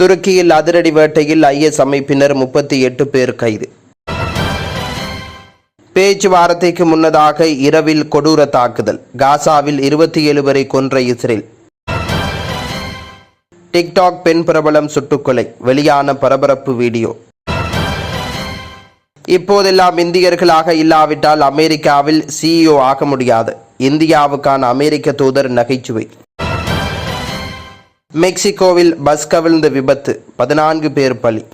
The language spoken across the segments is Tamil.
துருக்கியில் அதிரடி வேட்டையில் ஐஎஸ் அமைப்பினர் முப்பத்தி எட்டு பேர் கைது. பேச்சுவார்த்தைக்கு முன்னதாக இரவில் கொடூர தாக்குதல். காசாவில் இருபத்தி ஏழு வரை கொன்ற இஸ்ரேல். டிக்டாக் பெண் பிரபலம் சுட்டுக்கொலை. வெளியான பரபரப்பு வீடியோ. இப்போதெல்லாம் இந்தியர்களாக இல்லாவிட்டால் அமெரிக்காவில் சிஇஓ ஆக முடியாது. இந்தியாவுக்கான அமெரிக்க தூதர் நகைச்சுவை. மெக்சிகோவில் பஸ் கவிழ்ந்த விபத்து பதினான்கு பேர் பலி.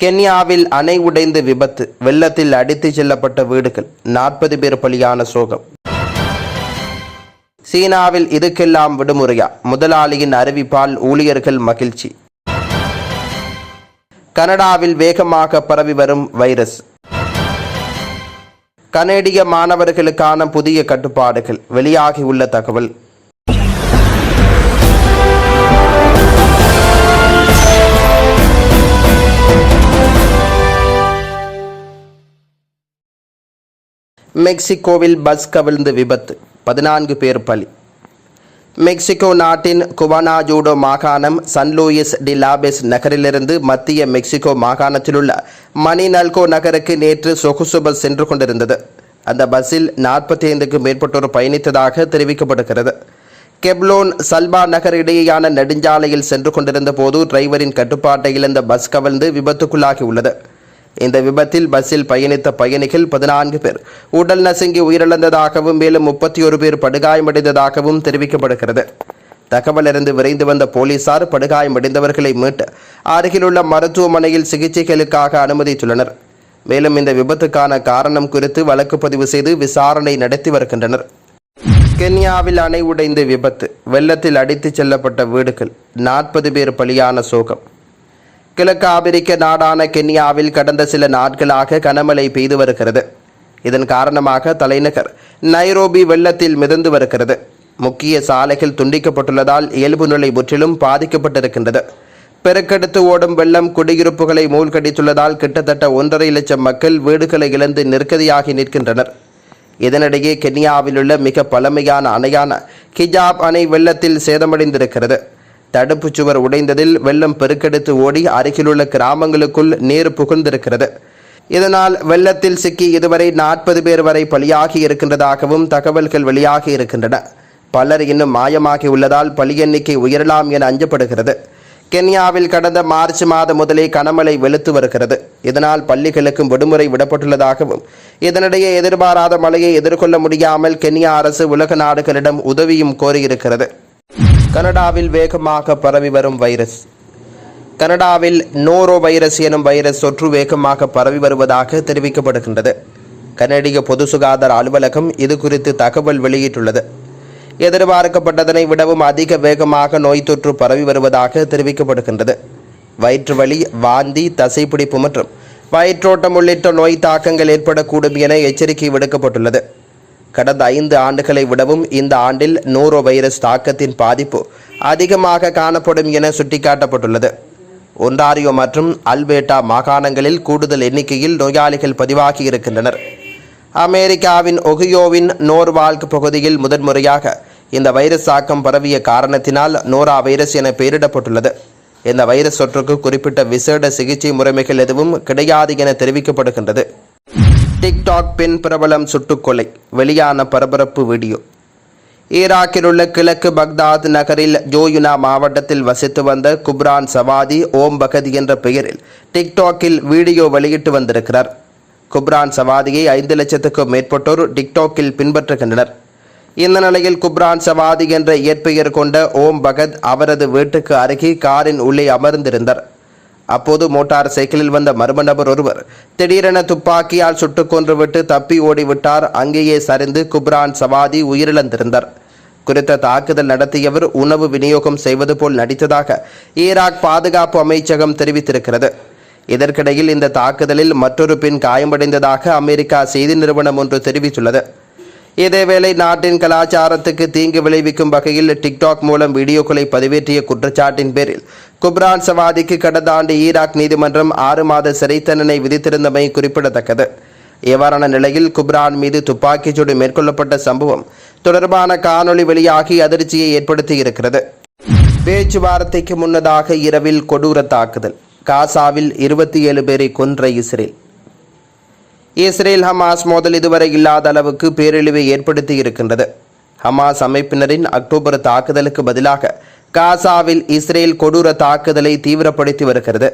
கென்யாவில் அணை உடைந்த விபத்து வெள்ளத்தில் அடித்து செல்லப்பட்ட வீடுகள் நாற்பது பேர் பலியான சோகம். சீனாவில் இதுக்கெல்லாம் விடுமுறையா? முதலாளியின் அறிவிப்பால் ஊழியர்கள் மகிழ்ச்சி. கனடாவில் வேகமாக பரவி வரும் வைரஸ். கனேடிய மாணவர்களுக்கான புதிய கட்டுப்பாடுகள் வெளியாகியுள்ள தகவல் மெக்சிகோவில் பஸ் கவிழ்ந்து விபத்து. பதினான்கு பேர் பலி. மெக்சிகோ நாட்டின் குவானாஜூடோ மாகாணம் சன் லூயிஸ் டி லாபெஸ் நகரிலிருந்து மத்திய மெக்சிகோ மாகாணத்திலுள்ள மணிநல்கோ நகருக்கு நேற்று சொகுசு பஸ் சென்று கொண்டிருந்தது. அந்த பஸ்ஸில் நாற்பத்தி ஐந்துக்கும் மேற்பட்டோர் பயணித்ததாக தெரிவிக்கப்படுகிறது. கெப்லோன் சல்பா நகர் இடையேயான நெடுஞ்சாலையில் சென்று கொண்டிருந்த போது டிரைவரின் கட்டுப்பாட்டை இழந்த பஸ் கவிழ்ந்து விபத்துக்குள்ளாகி உள்ளது இந்த விபத்தில் பஸ்ஸில் பயணித்த பயணிகள் பதினான்கு பேர். உடல் நசுங்கி உயிரிழந்ததாகவும் மேலும் முப்பத்தி ஒரு பேர் படுகாயமடைந்ததாகவும் தெரிவிக்கப்படுகிறது. தகவலிருந்து விரைந்து வந்த போலீசார் படுகாயமடைந்தவர்களை மீட்டு அருகிலுள்ள மருத்துவமனையில் சிகிச்சைகளுக்காக அனுமதித்துள்ளனர். மேலும் இந்த விபத்துக்கான காரணம் குறித்து வழக்கு பதிவு செய்து விசாரணை நடத்தி வருகின்றனர். கென்யாவில் அணை உடைந்த விபத்து. வெள்ளத்தில் அடித்துச் செல்லப்பட்ட வீடுகள். நாற்பது பேர் பலியான சோகம். கிழக்கு ஆப்பிரிக்க நாடான கென்யாவில் கடந்த சில நாட்களாக கனமழை பெய்து வருகிறது. இதன் காரணமாக தலைநகர் நைரோபி வெள்ளத்தில் மிதந்து வருகிறது. முக்கிய சாலைகள் துண்டிக்கப்பட்டுள்ளதால் இயல்பு நிலை முற்றிலும் பாதிக்கப்பட்டிருக்கின்றது. பெருக்கெடுத்து ஓடும் வெள்ளம் குடியிருப்புகளை மூழ்கடித்துள்ளதால் கிட்டத்தட்ட ஒன்றரை லட்சம் மக்கள் வீடுகளை இழந்து நெருக்கதியாகி நிற்கின்றனர். இதனிடையே கென்யாவில் உள்ள மிக பழமையான அணையான கிஜாப் அணை வெள்ளத்தில் சேதமடைந்திருக்கிறது. தடுப்புச் சுவர் உடைந்ததில் வெள்ளம் பெருக்கெடுத்து ஓடி அருகிலுள்ள கிராமங்களுக்குள் நீர் புகுந்திருக்கிறது. இதனால் வெள்ளத்தில் சிக்கி இதுவரை நாற்பது பேர் வரை பலியாகி இருக்கின்றதாகவும் தகவல்கள் வெளியாகி இருக்கின்றன. பலர் இன்னும் மாயமாகி உள்ளதால் பலி எண்ணிக்கை உயரலாம் என அஞ்சப்படுகிறது. கென்யாவில் கடந்த மார்ச் மாதம் முதலே கனமழை வெளுத்து வருகிறது. இதனால் பள்ளிகளுக்கும் விடுமுறை விடப்பட்டுள்ளதாகவும் இதனிடையே எதிர்பாராத மழையை எதிர்கொள்ள முடியாமல் கென்யா அரசு உலக நாடுகளிடம் உதவியும் கோரியிருக்கிறது. கனடாவில் வேகமாக பரவி வரும் வைரஸ். கனடாவில் நோரோ வைரஸ் எனும் வைரஸ் தொற்று வேகமாக பரவி வருவதாக தெரிவிக்கப்படுகின்றது. கனடிய பொது சுகாதார அலுவலகம் இது குறித்து தகவல் வெளியிட்டுள்ளது. எதிர்பார்க்கப்பட்டதனை விடவும் அதிக வேகமாக நோய் தொற்று பரவி வருவதாக தெரிவிக்கப்படுகின்றது. வயிற்று வலி வாந்தி தசைப்பிடிப்பு மற்றும் வயிற்றோட்டம் உள்ளிட்ட நோய் தாக்கங்கள் ஏற்படக்கூடும் என எச்சரிக்கை விடுக்கப்பட்டுள்ளது. கடந்த ஐந்து ஆண்டுகளை விடவும் இந்த ஆண்டில் நோரோ வைரஸ் தாக்கத்தின் பாதிப்பு அதிகமாக காணப்படும் என சுட்டிக்காட்டப்பட்டுள்ளது. ஒன்டாரியோ மற்றும் அல்பேட்டா மாகாணங்களில் கூடுதல் எண்ணிக்கையில் நோயாளிகள் பதிவாகி இருக்கின்றனர். அமெரிக்காவின் ஒகியோவின் நோர்வால்க் பகுதியில் முதன்முறையாக இந்த வைரஸ் தாக்கம் பரவிய காரணத்தினால் நோரா வைரஸ் என பெயரிடப்பட்டுள்ளது. இந்த வைரஸ் தொற்றுக்கு குறிப்பிட்ட விசேட சிகிச்சை முறைமைகள் எதுவும் கிடையாது என தெரிவிக்கப்படுகின்றது. டிக்டாக் பெண் பிரபலம் சுட்டுக்கொலை வெளியான பரபரப்பு வீடியோ. ஈராக்கில் உள்ள கிழக்கு பக்தாத் நகரில் ஜோயுனா மாவட்டத்தில் வசித்து வந்த குப்ரான் சவாதி ஓம் பகதி என்ற பெயரில் டிக்டாக்கில் வீடியோ வெளியிட்டு வந்திருக்கிறார். குப்ரான் சவாதியை ஐந்து லட்சத்துக்கும் மேற்பட்டோர் டிக்டாக்கில் பின்பற்றுகின்றனர். இந்த நிலையில் குப்ரான் சவாதி என்ற இயற்பெயர் கொண்ட ஓம் பகத் அவரது வீட்டுக்கு அருகே காரின் உள்ளே அமர்ந்திருந்தார். அப்போது மோட்டார் சைக்கிளில் வந்த மர்ம நபர் ஒருவர் திடீரென துப்பாக்கியால் சுட்டுக் கொன்றுவிட்டு தப்பி ஓடிவிட்டார். அங்கேயே சரிந்து குப்ரான் சவாதி உயிரிழந்திருந்தார். குறித்த தாக்குதல் நடத்தியவர் உணவு விநியோகம் செய்வது போல் நடித்ததாக ஈராக் பாதுகாப்பு அமைச்சகம் தெரிவித்திருக்கிறது. இதற்கிடையில் இந்த தாக்குதலில் மற்றொரு பெண் காயமடைந்ததாக அமெரிக்கா செய்தி நிறுவனம் ஒன்று தெரிவித்துள்ளது. இதேவேளை நாட்டின் கலாச்சாரத்துக்கு தீங்கு விளைவிக்கும் வகையில் டிக்டாக் மூலம் வீடியோக்களை பதிவேற்றிய குற்றச்சாட்டின் பேரில் குப்ரான் சவாதிக்கு கடந்த ஆண்டு ஈராக் நீதிமன்றம் ஆறு மாத சிறை தண்டனை விதித்திருந்தமை குறிப்பிடத்தக்கது. இவ்வாறான நிலையில் குப்ரான் மீது துப்பாக்கிச்சூடு மேற்கொள்ளப்பட்ட சம்பவம் தொடர்பான காணொளி வெளியாகி அதிர்ச்சியை ஏற்படுத்தியிருக்கிறது. பேச்சுவார்த்தைக்கு முன்னதாக இரவில் கொடூர தாக்குதல். காசாவில் இருபத்தி ஏழு பேரை கொன்ற இஸ்ரேல். இஸ்ரேல் ஹமாஸ் மோதல் இதுவரை இல்லாத அளவுக்கு பேரழிவை ஏற்படுத்தி இருக்கின்றது ஹமாஸ் அமைப்பினரின் அக்டோபர் தாக்குதலுக்கு பதிலாக காசாவில் இஸ்ரேல் கொடூர தாக்குதலை தீவிரப்படுத்தி வருகிறது.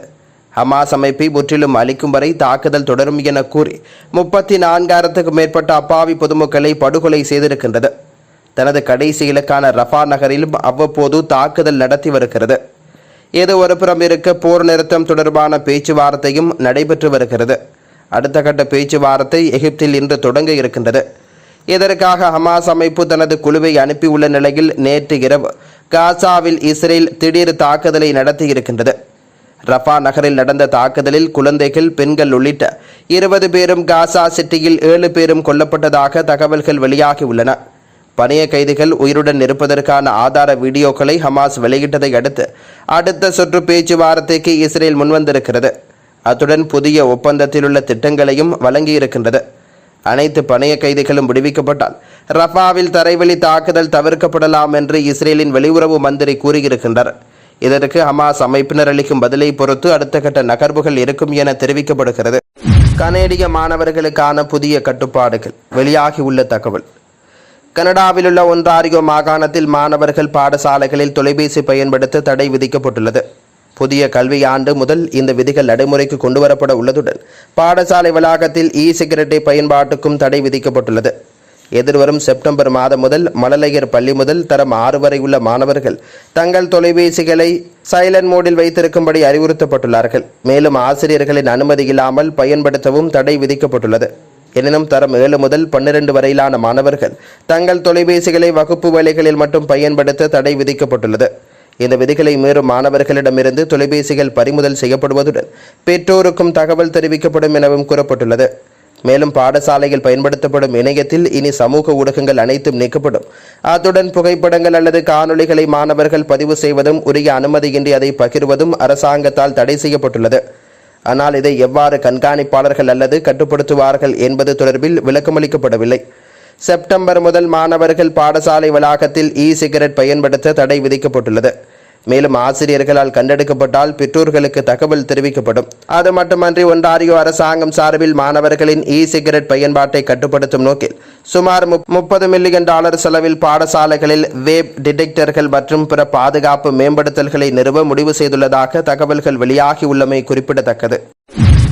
ஹமாஸ் அமைப்பை முற்றிலும் அளிக்கும் வரை தாக்குதல் தொடரும் என கூறி முப்பத்தி நான்காயிரத்துக்கும் மேற்பட்ட அப்பாவி பொதுமக்களை படுகொலை செய்திருக்கின்றது. தனது கடைசி இலக்கான ரஃபா நகரிலும் அவ்வப்போது தாக்குதல் நடத்தி வருகிறது. இது ஒரு புறம் இருக்க போர் நிறுத்தம் தொடர்பான பேச்சுவார்த்தையும் நடைபெற்று வருகிறது. அடுத்த கட்ட பேச்சுவார்த்தை எகிப்தில் இன்று தொடங்க இருக்கின்றது. இதற்காக ஹமாஸ் அமைப்பு தனது குழுவை அனுப்பியுள்ள நிலையில் நேற்று இரவு காசாவில் இஸ்ரேல் திடீர் தாக்குதலை நடத்தியிருக்கின்றது. ரஃபா நகரில் நடந்த தாக்குதலில் குழந்தைகள் பெண்கள் உள்ளிட்ட இருபது பேரும் காசா சிட்டியில் ஏழு பேரும் கொல்லப்பட்டதாக தகவல்கள் வெளியாகியுள்ளன பணைய கைதிகள் உயிருடன் இருப்பதற்கான ஆதார வீடியோக்களை ஹமாஸ் வெளியிட்டதை அடுத்து அடுத்த சுற்று பேச்சுவார்த்தைக்கு இஸ்ரேல் முன்வந்திருக்கிறது. அத்துடன் புதிய ஒப்பந்தத்தில் உள்ள திட்டங்களையும் வழங்கியிருக்கின்றது. அனைத்து பணைய கைதிகளும் விடுவிக்கப்பட்டால் ரஃபாவில் தரைவழி தாக்குதல் தவிர்க்கப்படலாம் என்று இஸ்ரேலின் வெளியுறவு மந்திரி கூறியிருக்கின்றார். இதற்கு ஹமாஸ் அமைப்பினர் அளிக்கும் பதிலை பொறுத்து அடுத்த கட்ட நகர்வுகள் இருக்கும் என தெரிவிக்கப்படுகிறது. கனேடிய மாணவர்களுக்கான புதிய கட்டுப்பாடுகள். வெளியாகியுள்ள தகவல். கனடாவிலுள்ள ஒன்றாரியோ மாகாணத்தில் மாணவர்கள் பாடசாலைகளில் தொலைபேசி பயன்படுத்த தடை விதிக்கப்பட்டுள்ளது. புதிய கல்வியாண்டு முதல் இந்த விதிகள் நடைமுறைக்கு கொண்டுவரப்பட உள்ளதுடன் பாடசாலை வளாகத்தில் இ சிகரெட்டை பயன்பாட்டுக்கும் தடை விதிக்கப்பட்டுள்ளது. எதிர்வரும் செப்டம்பர் மாதம் முதல் மழலையர் பள்ளி முதல் தரம் ஆறு வரை உள்ள மாணவர்கள் தங்கள் தொலைபேசிகளை சைலண்ட் மோடில் வைத்திருக்கும்படி அறிவுறுத்தப்பட்டுள்ளார்கள். மேலும் ஆசிரியர்களின் அனுமதி இல்லாமல் பயன்படுத்தவும் தடை விதிக்கப்பட்டுள்ளது. எனினும் தரம் ஏழு முதல் பன்னிரண்டு வரையிலான மாணவர்கள் தங்கள் தொலைபேசிகளை வகுப்பு வேலைகளில் மட்டும் பயன்படுத்த தடை விதிக்கப்பட்டுள்ளது. இந்த விதிகளை மீறும் மாணவர்களிடமிருந்து தொலைபேசிகள் பறிமுதல் செய்யப்படுவதுடன் பெற்றோருக்கும் தகவல் தெரிவிக்கப்படும் எனவும் கூறப்பட்டுள்ளது. மேலும் பாடசாலையில் பயன்படுத்தப்படும் இணையத்தில் இனி சமூக ஊடகங்கள் அனைத்தும் நீக்கப்படும். அத்துடன் புகைப்படங்கள் அல்லது காணொளிகளை மாணவர்கள் பதிவு செய்வதும் உரிய அனுமதியின்றி அதை பகிர்வதும் அரசாங்கத்தால் தடை செய்யப்பட்டுள்ளது. ஆனால் இதை எவ்வாறு கண்காணிப்பாளர்கள் அல்லது கட்டுப்படுத்துவார்கள் என்பது தொடர்பில் விளக்கமளிக்கப்படவில்லை. செப்டம்பர் முதல் மாணவர்கள் பாடசாலை வளாகத்தில் இ சிகரெட் பயன்படுத்த தடை விதிக்கப்பட்டுள்ளது. மேலும் ஆசிரியர்களால் கண்டெடுக்கப்பட்டால் பெற்றோர்களுக்கு தகவல் தெரிவிக்கப்படும். அது மட்டுமன்றி ஒன்றாரியோ அரசாங்கம் சார்பில் மாணவர்களின் இ சிகரெட் பயன்பாட்டை கட்டுப்படுத்தும் நோக்கில் சுமார் முப்பது மில்லியன் டாலர் செலவில் பாடசாலைகளில் வேப் டிடெக்டர்கள் மற்றும் பிற பாதுகாப்பு மேம்படுத்தல்களை நிறுவ முடிவு செய்துள்ளதாக தகவல்கள் வெளியாகியுள்ளமை குறிப்பிடத்தக்கது.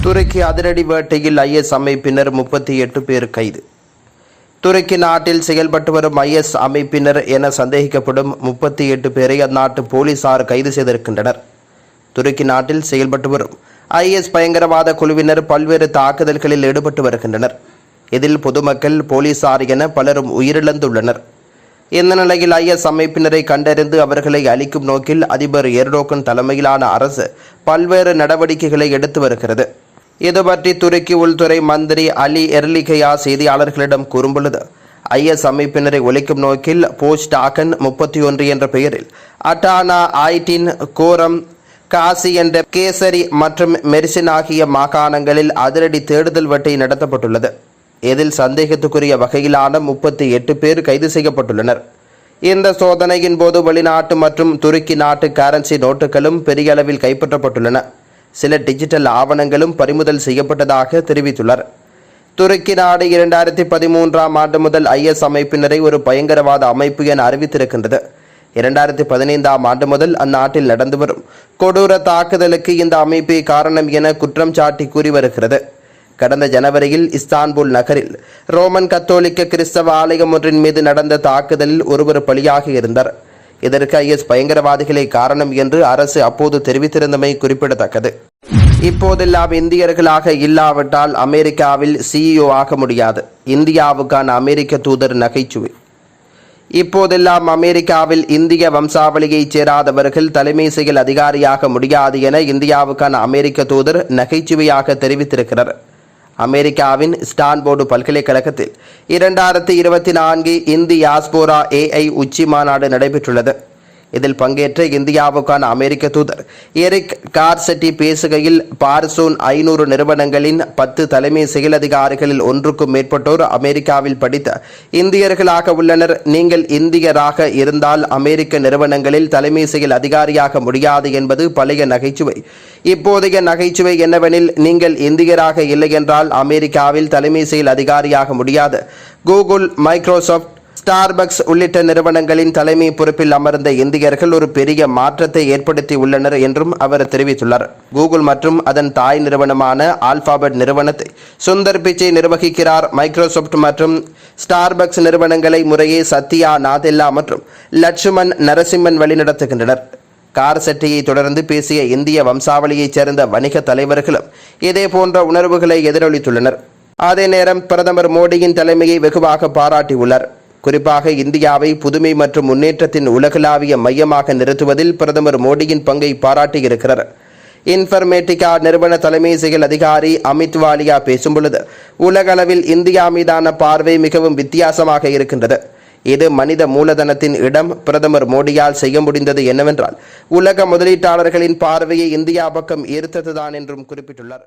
துருக்கி அதிரடி வேட்டையில் ஐஎஸ் அமைப்பினர் முப்பத்தி எட்டு பேர் கைது. துருக்கி நாட்டில் செயல்பட்டு வரும் ஐஎஸ் அமைப்பினர் என சந்தேகிக்கப்படும் முப்பத்தி எட்டு பேரை அந்நாட்டு போலீசார் கைது செய்திருக்கின்றனர். துருக்கி நாட்டில் செயல்பட்டு வரும் ஐஎஸ் பயங்கரவாத குழுவினர் பல்வேறு தாக்குதல்களில் ஈடுபட்டு வருகின்றனர். இதில் பொதுமக்கள் போலீசார் என பலரும் உயிரிழந்துள்ளனர். இந்த நிலையில் ஐஎஸ் அமைப்பினரை கண்டறிந்து அவர்களை அழிக்கும் நோக்கில் அதிபர் எர்டோகன் தலைமையிலான அரசு பல்வேறு நடவடிக்கைகளை எடுத்து வருகிறது. இதுபற்றி துருக்கி உள்துறை மந்திரி அலி எர்லிகையா செய்தியாளர்களிடம் கூறும்பொழுது ஐஎஸ் அமைப்பினரை ஒழிக்கும் நோக்கில் போஸ்ட் ஆகன் முப்பத்தி ஒன்று என்ற பெயரில் அட்டானா ஆய்டின் கோரம் காசி என்ற கேசரி மற்றும் மெர்சின் ஆகிய மாகாணங்களில் அதிரடி தேடுதல் வேட்டை நடத்தப்பட்டுள்ளது. இதில் சந்தேகத்துக்குரிய வகையிலான முப்பத்தி எட்டு பேர் கைது செய்யப்பட்டுள்ளனர். இந்த சோதனையின் போது வெளிநாட்டு மற்றும் துருக்கி நாட்டு கரன்சி நோட்டுகளும் பெரிய அளவில் கைப்பற்றப்பட்டுள்ளன. சில டிஜிட்டல் ஆவணங்களும் பறிமுதல் செய்யப்பட்டதாக தெரிவித்துள்ளார். துருக்கி நாடு இரண்டாயிரத்தி பதிமூன்றாம் ஆண்டு முதல் ஐஎஸ் அமைப்பினரை ஒரு பயங்கரவாத அமைப்பு என அறிவித்திருக்கின்றது. இரண்டாயிரத்தி பதினைந்தாம் ஆண்டு முதல் அந்நாட்டில் நடந்து வரும் கொடூர தாக்குதலுக்கு இந்த அமைப்பே காரணம் என குற்றம் சாட்டி கூறி வருகிறது. கடந்த ஜனவரியில் இஸ்தான்புல் நகரில் ரோமன் கத்தோலிக்க கிறிஸ்தவ ஆலயம் ஒன்றின் மீது நடந்த தாக்குதலில் ஒருவர் பலியாக இருந்தார். இதற்கு ஐஎஸ் பயங்கரவாதிகளே காரணம் என்று அரசு அப்போது தெரிவித்திருந்தமை குறிப்பிடத்தக்கது. இப்போதெல்லாம் இந்தியர்களாக இல்லாவிட்டால் அமெரிக்காவில் சிஇஓ ஆக முடியாது. இந்தியாவுக்கான அமெரிக்க தூதர் நகைச்சுவை. இப்போதெல்லாம் அமெரிக்காவில் இந்திய வம்சாவளியைச் சேராதவர்கள் தலைமை செயல் அதிகாரியாக முடியாது என இந்தியாவுக்கான அமெரிக்க தூதர் நகைச்சுவையாக தெரிவித்திருக்கிறார். அமெரிக்காவின் ஸ்டான்போர்டு பல்கலைக்கழகத்தில் இரண்டாயிரத்தி இருபத்தி நான்கு இந்தி ஆஸ்போரா ஏஐ உச்சி மாநாடு நடைபெற்றுள்ளது. இதில் பங்கேற்ற இந்தியாவுக்கான அமெரிக்க தூதர் எரிக் கார்செட்டி பேசுகையில் பார்சூன் ஐநூறு நிறுவனங்களின் பத்து தலைமை செயலதிகாரிகளில் ஒன்றுக்கும் மேற்பட்டோர் அமெரிக்காவில் படித்த இந்தியர்களாக உள்ளனர். நீங்கள் இந்தியராக இருந்தால் அமெரிக்க நிறுவனங்களில் தலைமை செயல் அதிகாரியாக முடியாது என்பது பழைய நகைச்சுவை. இப்போதைய நகைச்சுவை என்னவெனில் நீங்கள் இந்தியராக இல்லை என்றால் அமெரிக்காவில் தலைமை செயல் அதிகாரியாக முடியாது. கூகுள் மைக்ரோசாஃப்ட் ஸ்டார்பக்ஸ் உள்ளிட்ட நிறுவனங்களின் தலைமை பொறுப்பில் அமர்ந்த இந்தியர்கள் ஒரு பெரிய மாற்றத்தை ஏற்படுத்தி உள்ளனர் என்றும் அவர் தெரிவித்துள்ளார். கூகுள் மற்றும் அதன் தாய் நிறுவனமான ஆல்பாபெட் நிறுவனத்தை சுந்தர் பிச்சை நிர்வகிக்கிறார். மைக்ரோசாஃப்ட் மற்றும் ஸ்டார்பக்ஸ் நிறுவனங்களை முறையே சத்யா நாதெல்லா மற்றும் லட்சுமண் நரசிம்மன் வழிநடத்துகின்றனர். கார் செட்டியை தொடர்ந்து பேசிய இந்திய வம்சாவளியைச் சேர்ந்த வணிக தலைவர்களும் இதே போன்ற உணர்வுகளை எதிரொலித்துள்ளனர். அதே நேரம் பிரதமர் மோடியின் தலைமையை வெகுவாக பாராட்டியுள்ளார். குறிப்பாக இந்தியாவை புதுமை மற்றும் முன்னேற்றத்தின் உலகளாவிய மையமாக நிறுத்துவதில் பிரதமர் மோடியின் பங்கை பாராட்டியிருக்கிறார். இன்ஃபர்மேட்டிகா நிறுவன தலைமை செயல் அதிகாரி அமித் வாலியா பேசும்பொழுது உலகளவில் இந்தியா மீதான பார்வை மிகவும் வித்தியாசமாக இருக்கின்றது. இது மனித மூலதனத்தின் இடம். பிரதமர் மோடியால் செய்ய முடிந்தது என்னவென்றால் உலக முதலீட்டாளர்களின் பார்வையை இந்தியா பக்கம் ஈர்த்ததுதான் என்றும் குறிப்பிட்டுள்ளார்.